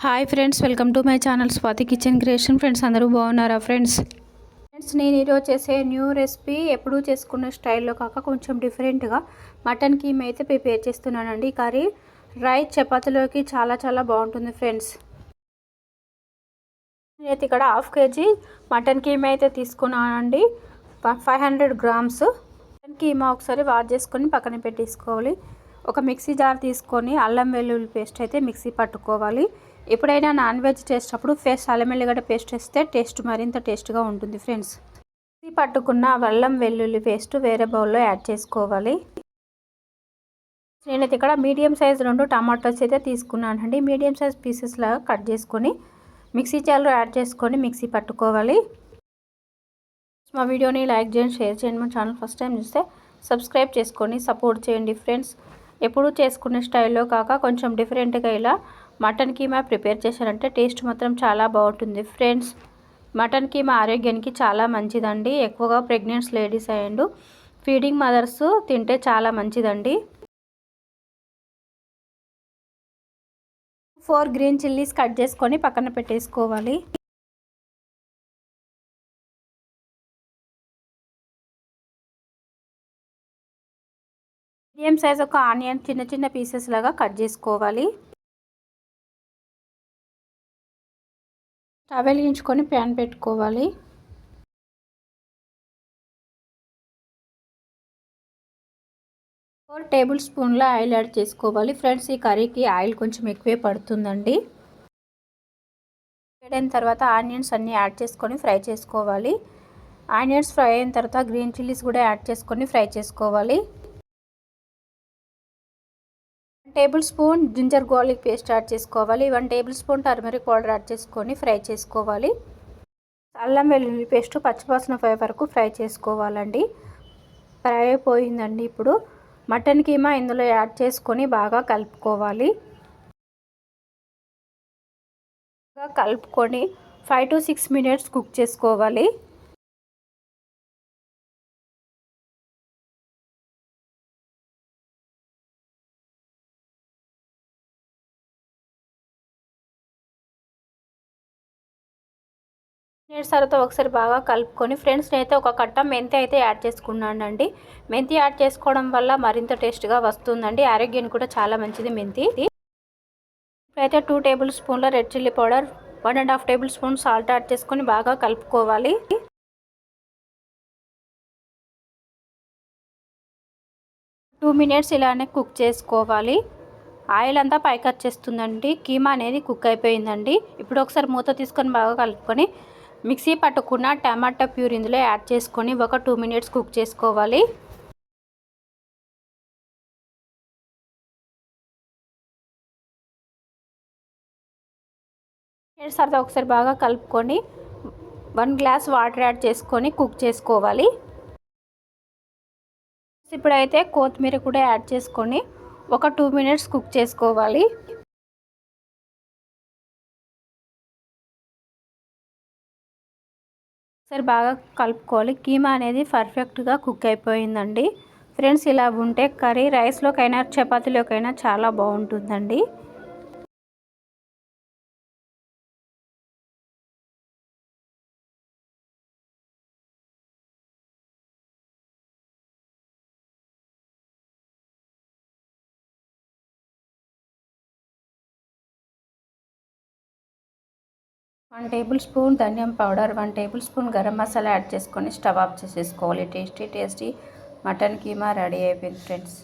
Hi friends welcome to my channel Swathi kitchen creation friends అందరూ బాగున్నారా friends friends నేను ఈరోజు చేసే న్యూ రెసిపీ ఎప్పుడూ చేసుకునే స్టైల్లో కాక కొంచెం డిఫరెంట్గా మటన్ కీమ్ అయితే ప్రిపేర్ చేస్తున్నానండి. కర్రీ రైస్ చపాతీలోకి చాలా చాలా బాగుంటుంది ఫ్రెండ్స్ నేనైతే ఇక్కడ హాఫ్ కేజీ మటన్ కీమ్ అయితే తీసుకున్నానండి. Five hundred grams mutton keema ఒకసారి వాష్ చేసుకొని పక్కన పెట్టేసుకోవాలి. ఒక మిక్సీ జార్ తీసుకొని అల్లం వెల్లుల్లి పేస్ట్ అయితే మిక్సీ పట్టుకోవాలి. ఎప్పుడైనా నాన్ వెజ్ చేసేటప్పుడు ఫేస్ అల్లం వెల్లిగడ్డ పేస్ట్ వేస్తే టేస్ట్ మరింత టేస్ట్గా ఉంటుంది ఫ్రెండ్స్. మిక్సీ పట్టుకున్న అల్లం వెల్లుల్లి పేస్ట్ వేరే బౌల్లో యాడ్ చేసుకోవాలి. నేనైతే ఇక్కడ మీడియం సైజ్ రెండు టమాటోస్ అయితే తీసుకున్నానండి. మీడియం సైజ్ పీసెస్ లాగా కట్ చేసుకొని మిక్సీ జార్లో యాడ్ చేసుకొని మిక్సీ పట్టుకోవాలి. మా వీడియోని లైక్ చేయండి షేర్ చేయండి. మా ఛానల్ ఫస్ట్ టైం చూస్తే సబ్స్క్రైబ్ చేసుకొని సపోర్ట్ చేయండి ఫ్రెండ్స్. ఎప్పుడూ చేసుకునే స్టైల్లో కాక కొంచెం డిఫరెంట్గా ఇలా మటన్ కీమా ప్రిపేర్ చేశారంటే టేస్ట్ మాత్రం చాలా బాగుంటుంది. ఫ్రెండ్స్ మటన్ కీమా ఆరోగ్యానికి చాలా మంచిదండి. ఎక్కువగా pregnants ladies and feeding mothers తింటే చాలా మంచిదండి. ఫోర్ గ్రీన్ చిల్లీస్ కట్ చేసుకొని పక్కన పెట్టేసుకోవాలి. మీడియం సైజ్ ఒక ఆనియన్ చిన్న చిన్న పీసెస్ లాగా కట్ చేసుకోవాలి. స్టవ్ వెలిగించుకొని ప్యాన్ పెట్టుకోవాలి. ఫోర్ టేబుల్ స్పూన్ల ఆయిల్ యాడ్ చేసుకోవాలి. ఫ్రెండ్స్ ఈ కర్రీకి ఆయిల్ కొంచెం ఎక్కువే పడుతుందండి. వేడైన తర్వాత ఆనియన్స్ అన్నీ యాడ్ చేసుకొని ఫ్రై చేసుకోవాలి. ఆనియన్స్ ఫ్రై అయిన తర్వాత గ్రీన్ చిల్లీస్ కూడా యాడ్ చేసుకొని ఫ్రై చేసుకోవాలి. Table spoon ginger garlic paste add చేసుకోవాలి. One table spoon turmeric powder add చేసుకొని ఫ్రై చేసుకోవాలి. అల్లం వెల్లుల్లి పేస్ట్ పచ్చివాసన ఫ్రై వరకు ఫ్రై చేసుకోవాలండి. ఫ్రై అయిపోయిందండి ఇప్పుడు. మటన్ కీమా ఇందులో యాడ్ చేసుకొని బాగా కలుపుకోవాలి. కలుపుకొని five to six minutes cook చేసుకోవాలి. నీటిసారితో ఒకసారి బాగా కలుపుకొని ఫ్రెండ్స్ అయితే ఒక కట్ట మెంతి అయితే యాడ్ చేసుకున్నానండి. మెంతి యాడ్ చేసుకోవడం వల్ల మరింత టేస్ట్గా వస్తుందండి. ఆరోగ్యానికి కూడా చాలా మంచిది మెంతి. ఇప్పుడైతే టూ టేబుల్ స్పూన్ల red chilli powder one and half table spoon salt add చేసుకొని బాగా కలుపుకోవాలి. టూ మినిట్స్ ఇలానే కుక్ చేసుకోవాలి. ఆయిల్ అంతా పైకి వచ్చేస్తుందండి. కీమా అనేది కుక్ అయిపోయిందండి. ఇప్పుడు ఒకసారి మూత తీసుకొని బాగా కలుపుకొని మిక్సీ పట్టుకున్న టమాటా ప్యూర్ ఇందులో యాడ్ చేసుకొని ఒక టూ మినిట్స్ కుక్ చేసుకోవాలి. సరదా ఒకసారి బాగా కలుపుకొని వన్ గ్లాస్ వాటర్ యాడ్ చేసుకొని కుక్ చేసుకోవాలి. ఇప్పుడైతే కొత్తిమీర కూడా యాడ్ చేసుకొని ఒక టూ మినిట్స్ కుక్ చేసుకోవాలి. సరే బాగా కలుపుకోవాలి. కీమా అనేది పర్ఫెక్ట్గా కుక్ అయిపోయిందండి. ఫ్రెండ్స్ ఇలా ఉంటే కర్రీ రైస్లోకైనా చపాతీలోకైనా చాలా బాగుంటుందండి. One table spoon ధనియం powder one table spoon garam masala add చేసుకొని స్టవ్ ఆఫ్ చేసేసుకోవాలి. Tasty tasty mutton keema ready అయిపోయింది ఫ్రెండ్స్.